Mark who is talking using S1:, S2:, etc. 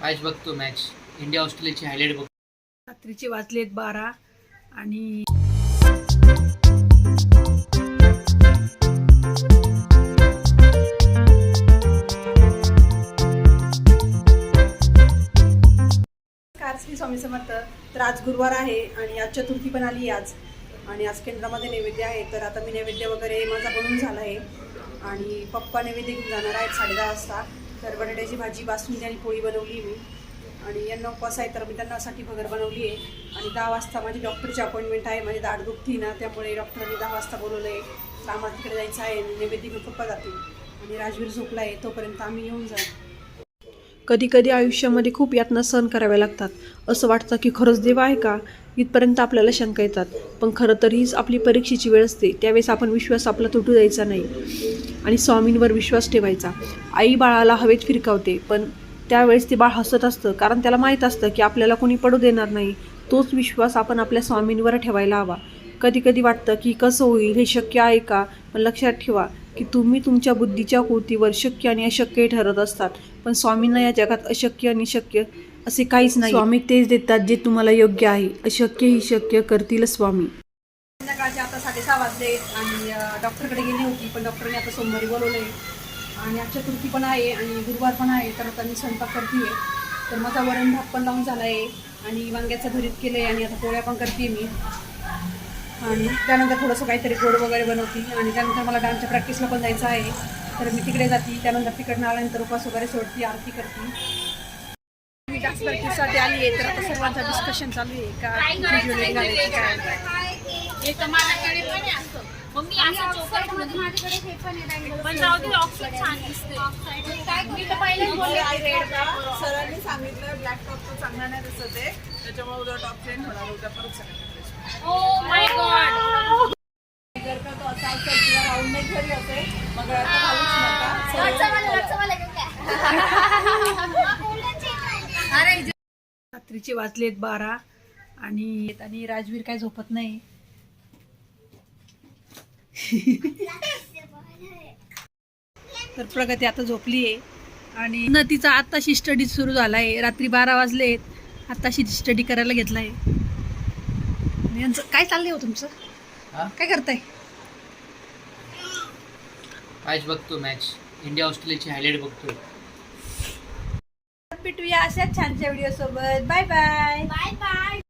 S1: Match बघतो match India ऑस्ट्रेलियाची highlight बघतो
S2: रात्रीचे वाजलेत बारा आणि श्री स्वामी समर्थ. तर आज गुरुवार आहे आणि आज चतुर्थी पण आली आज. आणि आज केंद्रामध्ये नैवेद्य आहे. तर आता मी नैवेद्य वगैरे माझा बनवून झाला आहे. आणि पप्पा नैवेद्य घेऊन जाणार आहेत साडे दहा वाजता. तर बटाट्याची भाजी बासुंदी आणि पोळी बनवली मी. आणि यांना उपवास आहे तर मी त्यांनासाठी वगैरे बनवली आहे. आणि दहा वाजता माझी डॉक्टरची अपॉइंटमेंट आहे माझी दाढ दुखती ना त्यामुळे डॉक्टरांनी दहा वाजता बोलवलं आहे तर आम्हाला तिकडे जायचं आहे आणि नैवेद्य घेऊन पप्पा जातील. आणि राजवीर झोपला आहे तोपर्यंत आम्ही येऊन जाऊ. कधी कधी आयुष्यामध्ये खूप यातना सहन कराव्या लागतात. असं वाटतं की खरंच देव आहे का? इथपर्यंत आपल्याला शंका येतात. पण खरं तर हीच आपली परीक्षेची वेळ असते. त्यावेळेस आपण विश्वास आपला तुटू द्यायचा नाही. आणि स्वामींवर विश्वास ठेवायचा. आई बाळाला हवेत फिरकावते पण त्यावेळेस ते बाळ हसत असतं. कारण त्याला माहीत असतं की आपल्याला कोणी पडू देणार नाही. तोच विश्वास आपण आपल्या स्वामींवर ठेवायला हवा. कधी कधी वाटतं की कसं होईल हे शक्य आहे का? पण लक्षात ठेवा की तुम्ही तुमच्या बुद्धीच्या कृतीवर शक्य आणि अशक्य ठरत असतात. पण स्वामींना या जगात अशक्य आणि शक्य असे काहीच नाही. स्वामी तेच देतात जे तुम्हाला योग्य आहे. अशक्य ही शक्य करतील स्वामी. संध्याकाळचे आता साडेसहा वाजले आणि डॉक्टरकडे गेली होती पण डॉक्टरने आता सोमवारी बोलवलंय. आणि आज चतुर्थी पण आहे आणि गुरुवार पण आहे तर आता मी स्वयंपाक करते तर माझा वरण भात पण लावून झाला आहे आणि वांग्याचं भरीत केलं आहे आणि आता पोळ्या पण करते मी. आणि त्यानंतर थोडंसं काहीतरी गोड वगैरे बनवते आणि त्यानंतर मला डान्सच्या प्रॅक्टिसला पण जायचं आहे. तर मी तिकडे जाते त्यानंतर तिकडनं आल्यानंतर उपास वगैरे सोडते आरती करते. प्रॅक्टिससाठी आली आहे. तर आता सर्वांचं डिस्कशन चालू आहे का?
S3: सरांनी सांगितलं ब्लॅक टॉप तो चांगला नाही दिसत आहे. त्याच्यामुळे उद्या टॉप चेंज होणार उद्या परत सगळं
S4: ओ माय गॉड
S3: जर का तो असा असेल किंवा राऊंड नेक जरी असेल मग
S2: रात्रीचे वाजलेत बारा आणि आणि राजवीर काय झोपत नाही. तर प्रगती आता झोपली आहे आणि न तिचा आत्ताशी स्टडी सुरू झाला आहे रात्री बारा वाजलेत. आत्ताशी स्टडी करायला घेतलाय. यांचं काय चाललंय हो तुमचं? काय करताय?
S1: मॅच बघतो मॅच. इंडिया ऑस्ट्रेलियाची हायलाईट बघतोय.
S2: भेटूया अशाच छानच्या व्हिडिओ सोबत. Bye bye
S4: bye bye